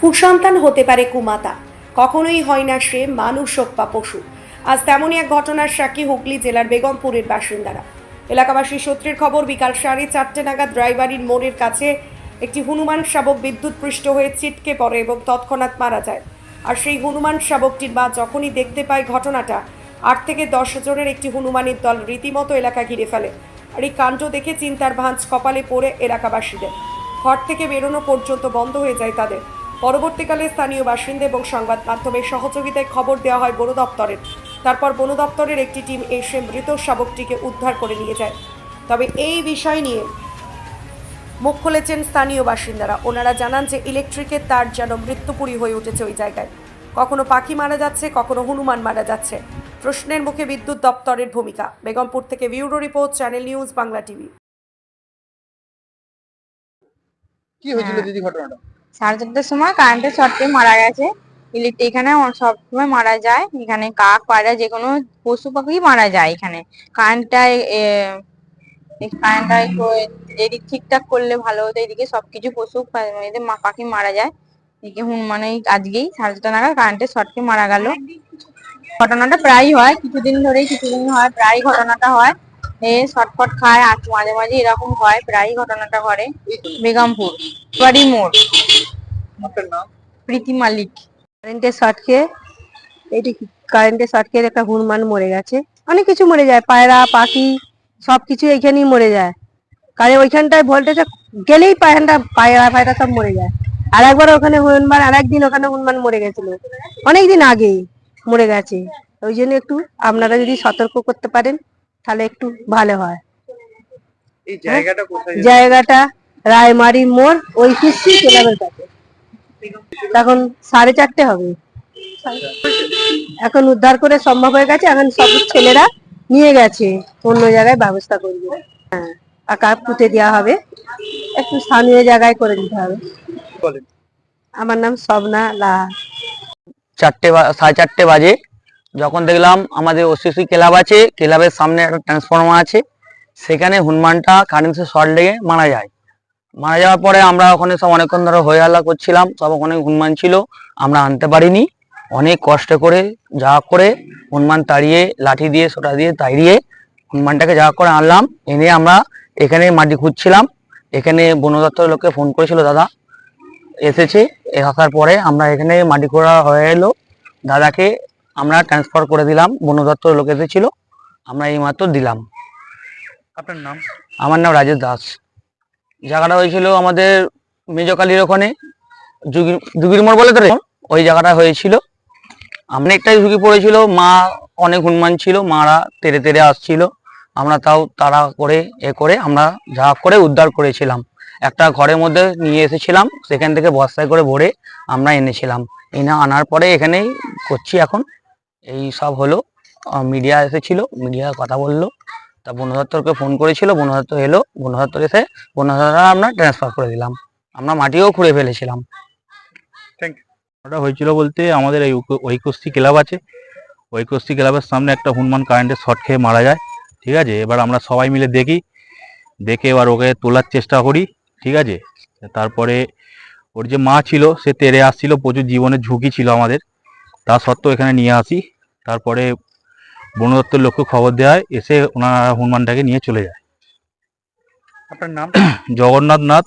কুসন্তান হতে পারে কুমাতা। কখনোই হয় না সে মানুষ হোক বা পশু। আজ তেমনই এক ঘটনার সাক্ষী হুগলি জেলার বেগমপুরের বাসিন্দারা। এলাকাবাসী সূত্রের খবর, বিকাল সাড়ে চারটে নাগাদ ড্রাইভারির মোড়ের কাছে একটি হনুমান শাবক বিদ্যুৎ বিদ্যুৎপৃষ্ট হয়ে ছিটকে পড়ে এবং তৎক্ষণাৎ মারা যায়। আর সেই হনুমান শাবকটির মা যখনই দেখতে পায় ঘটনাটা, আট থেকে দশ জনের একটি হনুমানের দল রীতিমতো এলাকা ঘিরে ফেলে। আর এই কাণ্ড দেখে চিন্তার ভাঁজ কপালে পড়ে এলাকাবাসীদের। ঘর থেকে বেরোনো পর্যন্ত বন্ধ হয়ে যায় তাদের। পরবর্তীকালে স্থানীয় বাসিন্দা এবং সংবাদ মাধ্যমের সহযোগিতায় খবর দেওয়া হয় বন দপ্তরের। তারপর বন দপ্তরের একটি টিম এসে মৃত শাবকটিকে উদ্ধার করে নিয়ে যায়। তবে এই বিষয় নিয়ে মুখ খুলেছেন স্থানীয় বাসিন্দারা। ওনারা জানান যে ইলেকট্রিকের তার যেন মৃত্যুপুরী হয়ে উঠেছে ওই জায়গায়। কখনো পাখি মারা যাচ্ছে, কখনো হনুমান মারা যাচ্ছে। প্রশ্নের মুখে বিদ্যুৎ দপ্তরের ভূমিকা। বেগমপুর থেকে bureau report, channel news, Bangla TV. কি হয়েছিল হ্যাঁ। দিদি ঘটনাটা? সাড়ে চারটার সময় কারেন্টের শর্টে মারা গেছে। ইলেকট্রিক এখানে সব সময় মারা যায়। এখানে কাক, পায়রা যে কোনো পশু পাখি মারা যায় এখানে। কারেন্টটা কারেন্টটা এদিক ঠিকঠাক করলে ভালো হতো। এদিকে সবকিছু পশু পাখি মারা যায়। এদিকে হুনমানে আজকেই সাড়ে চারটা নাগাদ কারেন্টের শর্টে মারা গেল। ঘটনাটা প্রায়ই হয়। কিছুদিন ধরেই কিছুদিন হয়। প্রায় ঘটনাটা হয়। এ খায়। আর মাঝে মাঝে এরকম হয়। প্রায়ই ঘটনাটা ঘটে। বেগমপুর মোড় আপনার নাম? প্রীতি মালিক। কারেন্টের শর্ট খেয়ে এইটি কারেন্টের শর্ট খেয়ে একটা হনুমান মরে গেছে। অনেক কিছু মরে যায় পায়রা পাখি সবকিছু এইখানেই মরে যায়। কারণ ওইখানটায় ভোল্টেজে গেলেই পায়রাটা পায়রা পায়রা সব মরে যায়। আর একবার ওখানে হনুমান আর একদিন ওখানে হনুমান মরে গেছিল। অনেকদিন আগেই মরে গেছে। ওই জন্য একটু আপনারা যদি সতর্ক করতে পারেন তাহলে একটু ভালো হয়। জায়গাটা জায়গাটা রায়মারি মোড় ওই কুস্তি ক্লাবের কাছে তখন সাড়ে চারটে হবে। এখন উদ্ধার করে সম্ভব হয়ে গেছে এখন সব ছেলেরা নিয়ে গেছে অন্য জায়গায় ব্যবস্থা করবে। হ্যাঁ আঁকা পুঁতে দেওয়া হবে একটু স্থানীয় জায়গায় করে দিতে হবে। বলেন। আমার নাম সবনা লাহা চারটে সাড়ে চারটে বাজে। যখন দেখলাম আমাদের ওসিসি ক্লাব আছে ক্লাবের সামনে একটা ট্রান্সফরমার আছে সেখানে হনুমানটা কারেন্টের শর্ট লেগে মারা যায়। মারা যাওয়ার পরে আমরা ওখানে সব অনেকক্ষণ ধরে হয়ে হাল্লা করছিলাম সব ওখানে হনুমান ছিল আমরা আনতে পারিনি। অনেক কষ্ট করে যা করে হনুমান তাড়িয়ে লাঠি দিয়ে সোটা দিয়ে তাড়িয়ে হনুমানটাকে যা করে আনলাম এনে আমরা এখানে মাটি খুঁজছিলাম। এখানে বন দপ্তরের লোককে ফোন করেছিল দাদা এসেছে। এ আসার পরে আমরা এখানে মাটি খোঁড়া হয়ে এলো। দাদাকে আমরা ট্রান্সফার করে দিলাম বন দপ্তরের লোক এসেছিল আমরা এই মাত্র দিলাম। আপনার নাম? আমার নাম রাজেশ দাস। জায়গাটা হয়েছিল আমাদের মেজকালির ওখানে, যুগির মোড় বলে তো? ওই জায়গাটা হয়েছিল। আমরা একটাই ঝুঁকি পড়েছিল, মা অনেক হনুমান ছিল, মারা তেড়ে তেরে আসছিল। আমরা তাও তাড়া করে, এ করে আমরা যা করে উদ্ধার করেছিলাম। একটা ঘরের মধ্যে নিয়ে এসেছিলাম, সেখান থেকে বস্তায় করে ভরে আমরা এনেছিলাম। এনে আনার পরে এখানেই করছি এখন। এই সব হলো মিডিয়া এসেছিল, মিডিয়া কথা বলল। তা বন দপ্তরকে ফোন করেছিল বনদপ্তর এলো বন দপ্তর এসে বন দপ্তর আমরা ট্রান্সফার করে দিলাম। আমরা মাটিও খুঁড়ে ফেলেছিলাম। ওটা হয়েছিল বলতে আমাদের এই ঐক- ঐকস্তি ক্লাব আছে। ঐকস্তি ক্লাবের সামনে একটা হনুমান কারেন্টের শর্ট খেয়ে মারা যায় ঠিক আছে? এবার আমরা সবাই মিলে দেখি। দেখে এবার ওকে তোলার চেষ্টা করি ঠিক আছে? তারপরে ওর যে মা ছিল সে তেড়ে আসছিল প্রচুর জীবনের ঝুঁকি ছিল আমাদের। তা সত্ত্বেও এখানে নিয়ে আসি। তারপরে বন দপ্তর লোককে খবর দেওয়া হয় এসে ওনারা হনুমানটাকে নিয়ে চলে যায়। আপনার নাম জগন্নাথ নাথ